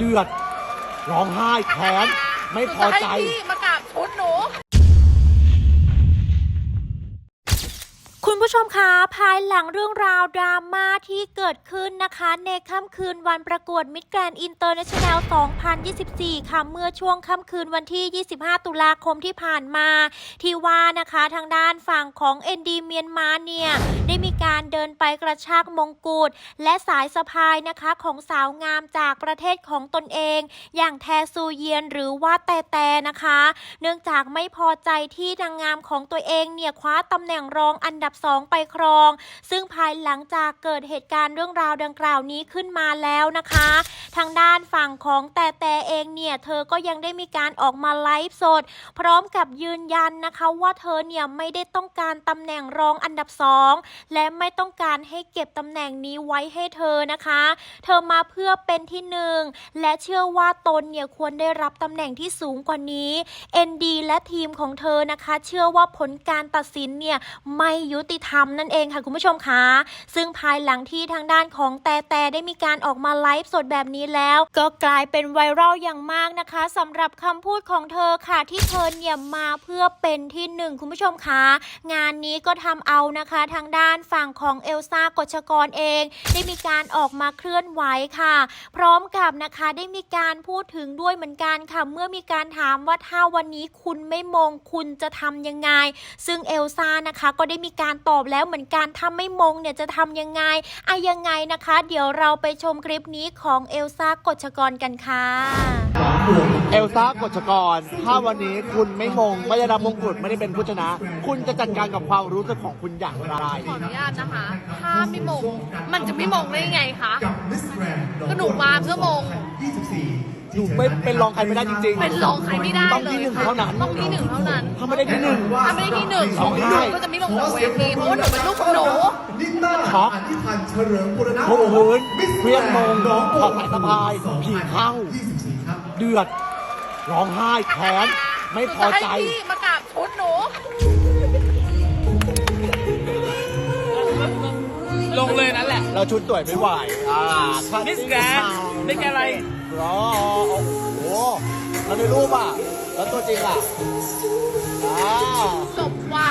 เดือดร้องไห้แค้นไม่พอใจ มา คุณผู้ชมคะภายหลังเรื่องราวดราม่าที่เกิดขึ้นนะคะ ในค่ำคืนวันประกวดมิ s แกรนอินเตอร์เนชั่นแนล 2024 ค่ะเมื่อช่วงค่ำคืนวันที่ 25 ตุลาคมที่ผ่านมา ที่ว่านะคะทางด้านฝั่งของเอ็นดีเมียนมาเนี่ย ได้มีการเดินไปกระชากมงกุฎและสายสะพายนะคะของสาวงามจากประเทศของตนเอง อย่างแทซูเยียนหรือว่าแต่แต่นะคะ เนื่องจากไม่พอใจที่นางงามของตัวเองเนี่ยคว้าตำแหน่งรองอันดับสองไปครอง ซึ่งภายหลังจากเกิดเหตุการณ์เรื่องราวดังกล่าวนี้ขึ้นมาแล้วนะคะ ทางด้านฝั่งของแต่แต่เองเนี่ยเธอก็ยังได้มีการออกมาไลฟ์สด พร้อมกับยืนยันนะคะว่าเธอเนี่ยไม่ได้ต้องการตำแหน่งรองอันดับสองและไม่ต้องการให้เก็บตำแหน่งนี้ไว้ให้เธอนะคะ เธอมาเพื่อเป็นที่หนึ่งและเชื่อว่าตนเนี่ยควรได้รับตำแหน่งที่สูงกว่านี้ ND และทีมของเธอนะคะ เชื่อว่าผลการตัดสินเนี่ยไม่ยุติธรรมนั่นเองค่ะคุณผู้ชมคะซึ่งภายหลังที่ทางด้านของแต่แต่ได้มีการออกมาไลฟ์สดแบบนี้แล้ว ก็กลายเป็นไวรัลอย่างมากนะคะสำหรับคำพูดของเธอค่ะ ที่เธอเนี่ยมาเพื่อเป็นที่หนึ่งคุณผู้ชมคะงานนี้ก็ทำเอานะคะ ทางด้านฝั่งของเอลซ่ากชกรเอง ได้มีการออกมาเคลื่อนไหวค่ะ พร้อมกับนะคะได้มีการพูดถึงด้วยเหมือนกันค่ะเมื่อมีการถามว่าถ้าวันนี้คุณไม่มงคุณจะทำยังไง ซึ่งเอลซ่านะคะ ก็ได้มีการตอบแล้วเหมือนกันถ้าไม่มงเนี่ยจะทำยังไงอะยังไงนะคะ เดี๋ยวเราไปชมคลิปนี้ของเอลซ่ากฎชกรกันค่ะเอลซ่ากฎชกร ถ้าวันนี้คุณไม่มง ไม่ได้รับมงกุฎไม่ได้เป็นผู้ชนะ คุณจะจัดการกับความรู้สึกของคุณอย่างไรขออนุญาตนะคะ ถ้าไม่มง มันจะไม่มงได้ยังไงคะก็หนูมาเพื่อมง หนูไม่เป็นรองใครไม่ได้จริงๆ เป็นรองใครไม่ได้ต้องเลยที่หนึ่งค่ะเท่านั้น ต้องที่หนึ่งเท่านั้นถ้าไม่ได้ที่หนึ่งถ้าไม่ได้ที่หนึ่งร้องหไห้นูก็จะไม่ลงจากเวทีเพราะว่าหนูเป็นลูกของหนูนิต้าช็อกอธิพันธ์เฉลิมบุรณะทุบพื้นมิสเครื่องมงน้องถอดสายสะพายผีเข้า24ครับเดือดร้องไห้แค้นไม่พอจะให้ใจพี่มากราบชุดหนูลงเลยนั่นแหละ เราชุดสวยไม่ไหวอ่าถ้ามิสแกรนด์มิสแกรนด์อะไร รอโอ้โหแล้วในรูปอะ แล้วตัวจริงอะอ่า จบว่ะ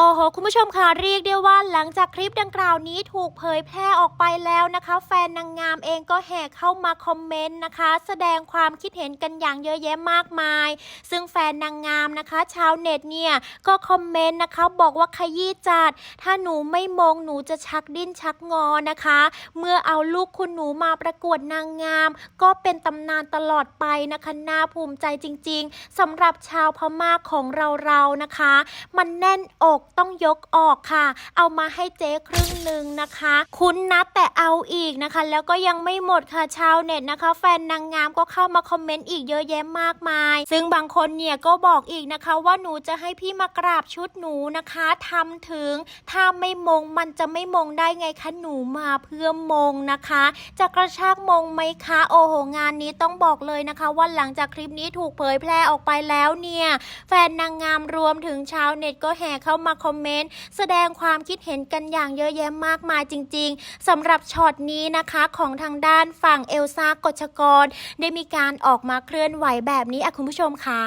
โอ้โห คุณผู้ชมค่ะเรียกได้ว่าหลังจากคลิปดังกล่าวนี้ถูกเผยแพร่ออกไปแล้วนะคะ แฟนนางงามเองก็แห่เข้ามาคอมเมนต์นะคะ แสดงความคิดเห็นกันอย่างเยอะแยะมากมาย ซึ่งแฟนนางงามนะคะ ชาวเน็ตเนี่ยก็คอมเมนต์นะคะ บอกว่าขยี้จัด ถ้าหนูไม่มงหนูจะชักดิ้นชักงอนะคะ เมื่อเอาลูกคุณหนูมาประกวดนางงาม ก็เป็นตำนานตลอดไปนะคะน่าภูมิใจจริง ๆสำหรับชาวพม่าของเราๆนะคะ มันแน่นอกต้องยกออกค่ะ เอามาให้เจ๊ครึ่งหนึ่งนะคะ คุ้นนะแต่เอาอีกนะคะ แล้วก็ยังไม่หมดค่ะชาวเน็ตนะคะ แฟนนางงามก็เข้ามาคอมเมนต์อีกเยอะแยะมากมาย ซึ่งบางคนเนี่ยก็บอกอีกนะคะว่าหนูจะให้พี่มากราบชุดหนูนะคะทำถึงถ้าไม่มงมันจะไม่มงได้ไงคะหนูมาเพื่อมงนะคะ จะกระชากมงไหมคะโอ้โหงานนี้ต้องบอกเลยนะคะว่าหลังจากคลิปนี้ถูกเผยแพร่ออกไปแล้วเนี่ยแฟนนางงามรวมถึงชาวเน็ตก็แห่เข้ามาคอมเมนต์ แสดงความคิดเห็นกันอย่างเยอะแยะมากมายจริง ๆสำหรับช็อตนี้นะคะของทางด้านฝั่งเอลซ่ากฎชกร ได้มีการออกมาเคลื่อนไหวแบบนี้อะคุณผู้ชมคะ